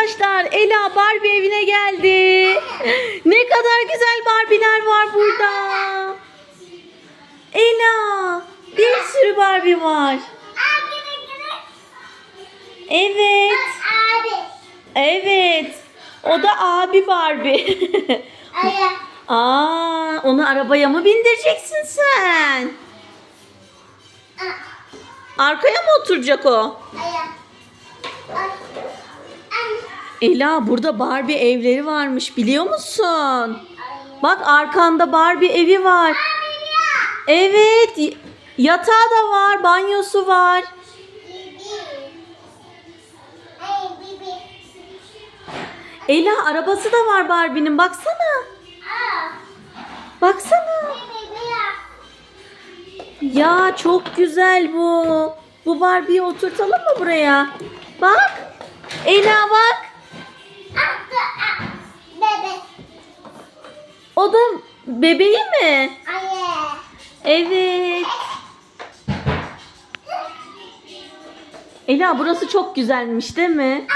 Arkadaşlar Ela Barbie evine geldi. Ne kadar güzel Barbie'ler var burada. Ela bir sürü Barbie var. Evet. Evet. O da abi Barbie. Aa, onu arabaya mı bindireceksin sen? Arkaya mı oturacak o? Aya. Ela burada Barbie evleri varmış biliyor musun? Bak arkanda Barbie evi var. Evet. Yatağı da var, banyosu var. Ela arabası da var Barbie'nin baksana. Baksana. Ya çok güzel bu. Bu Barbie'yi oturtalım mı buraya? Bak. Ela bak. O da bebeği mi? Evet. Ela burası çok güzelmiş değil mi?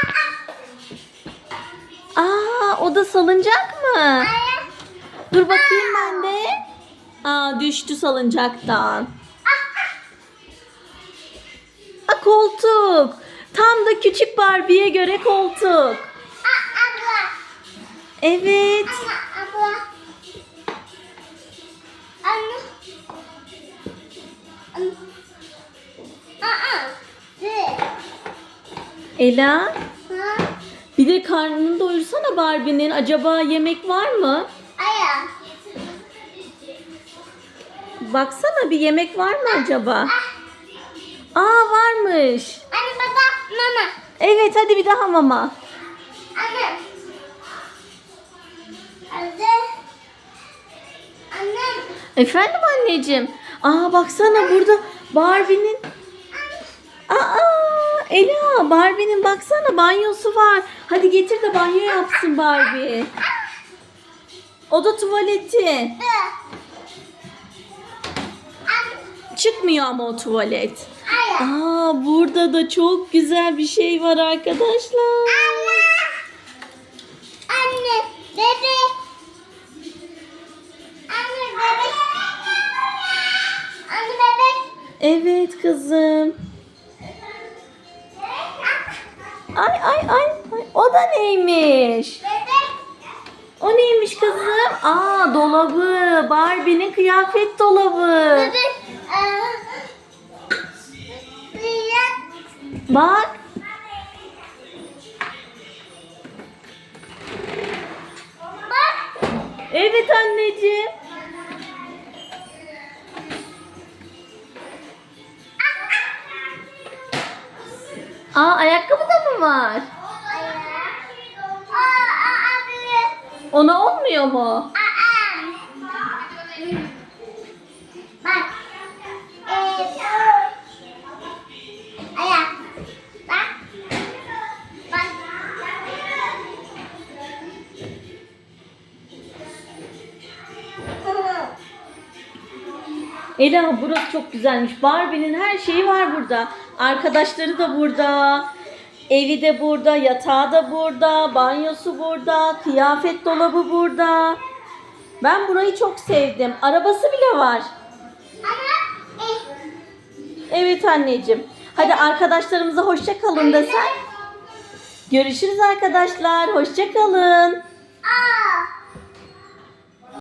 Aa o da salıncak mı? Dur bakayım ben de. Aa düştü salıncaktan. Aa koltuk. Tam da küçük Barbie'ye göre koltuk. Evet. Ela Ha? bir de karnını doyursana Barbie'nin. Acaba yemek var mı? Aya. Baksana bir yemek var mı acaba? Aa varmış. Anne baba mama. Evet hadi bir daha mama. Anne. Anne. Anne. Efendim anneciğim. Aa baksana burada Barbie'nin Aa Ela Barbie'nin baksana banyosu var. Hadi getir de banyo yapsın Barbie. O da tuvaleti. Çıkmıyor ama o tuvalet. Aa burada da çok güzel bir şey var arkadaşlar. Anne. Anne. Bebe. Anne bebek. Anne bebek. Evet kızım. Ay ay ay. O da neymiş? O neymiş kızım? Aa dolabı. Barbie'nin kıyafet dolabı. Bak. Evet anneciğim. Aa ayakkabı var? Ona olmuyor mu? Ela burası çok güzelmiş. Barbie'nin her şeyi var burada. Arkadaşları da burada. Evi de burada, yatağı da burada, banyosu burada, kıyafet dolabı burada. Ben burayı çok sevdim. Arabası bile var. Evet anneciğim. Hadi arkadaşlarımıza hoşça kalın desen. Görüşürüz arkadaşlar. Hoşça kalın.